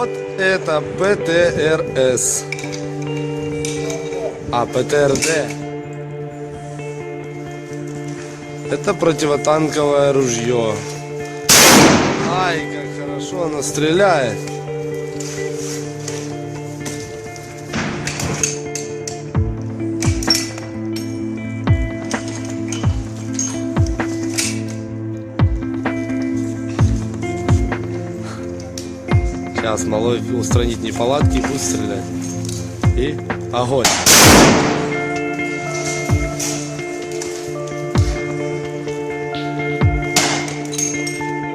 Вот это ПТРС. А, ПТРД. Это противотанковое ружье. Ай, как хорошо оно стреляет. Сейчас малой устранит неполадки будет стрелять. И огонь.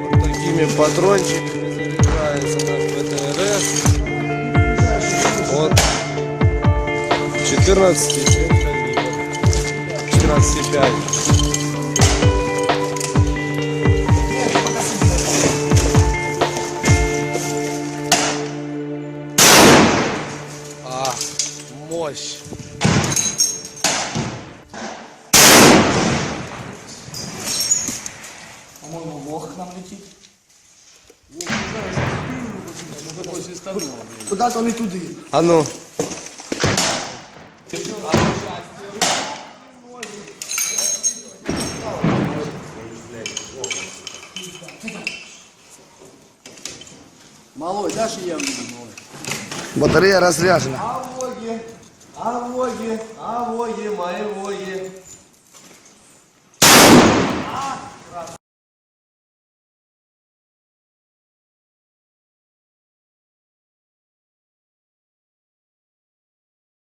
Вот такими патрончиками заряжается наш ПТРС. Вот 14 14,5. Мощь. По-моему, лох к нам летит. Куда-то не туди. А ну. Малой, дашь я мне, малой? Батарея разряжена. Авоги, мои воги.